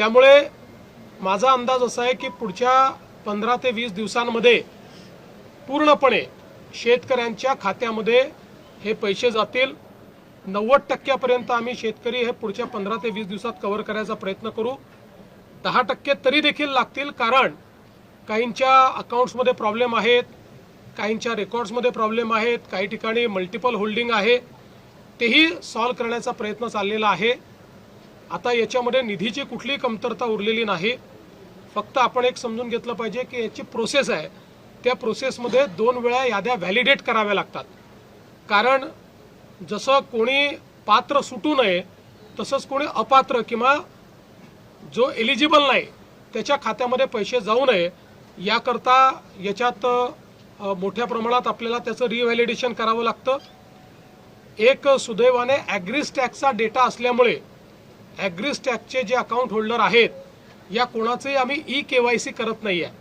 त्यामुळे माझा अंदाज असा आहे की पुढच्या पंधरा ते वीस दिवसांमध्ये पूर्णपणे शेतकऱ्यांच्या खात्यामध्ये हे पैसे जातील. नव्वद टक्क्यापर्यंत आम्ही शेतकरी हे पुढच्या पंधरा ते वीस दिवसात कव्हर करायचा प्रयत्न करू. दहा टक्के तरी देखील लागतील कारण काहींच्या अकाउंट्समध्ये प्रॉब्लेम आहेत काहींच्या रेकॉर्ड्समध्ये प्रॉब्लेम आहेत काही ठिकाणी मल्टिपल होल्डिंग आहे. तेही सॉल्व करण्याचा प्रयत्न चाललेला आहे. आता याच्यामध्ये निधीची कुठलीही कमतरता उरलेली नाही. फक्त आपण एक समजून घेतलं पाहिजे की याची प्रोसेस आहे. त्या प्रोसेसमध्ये दोन वेळा याद्या व्हॅलिडेट कराव्या लागतात. कारण जसं कोणी पात्र सुटू नये तसंच कोणी अपात्र किंवा जो एलिजिबल नाही त्याच्या खात्यामध्ये पैसे जाऊ नये याकरता याच्यात मोठ्या प्रमाणात आपल्याला त्याचं रिव्हॅलिडेशन करावं लागतं. एक सुदैवाने ॲग्रीस टॅक्सचा डेटा असल्यामुळे ॲग्रीस्टॅकचे जे अकाउंट होल्डर आहेत या कोणाचंही आम्ही ई के वाय सी करत नाही आहे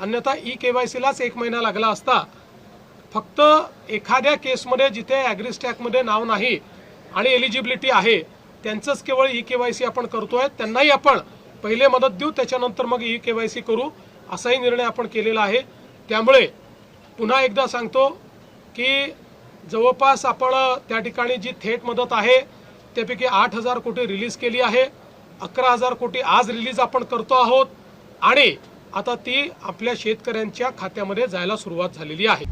अन्यथा ई के वाय सीलाच एक महिना लागला असता फक्त एखाद्या केसमध्ये जिथे ॲग्रीस्टॅकमध्ये नाव नाही आणि एलिजिबिलिटी आहे त्यांचंच केवळ ई के वाय सी आपण करतोय त्यांनाही आपण पहिले मदत देऊ त्याच्यानंतर मग ई के वाय सी करू असाही निर्णय आपण केलेला आहे. त्यामुळे पुन्हा एकदा सांगतो की जवळपास आपण त्या ठिकाणी जी थेट मदत आहे त्यापैकी आठ हजार कोटी रिलीज केली आहे. अकरा हजार कोटी आज रिलीज आपण करतो आहोत. आणि आता ती आपल्या शेतकऱ्यांच्या खात्यामध्ये जायला सुरुवात झालेली आहे.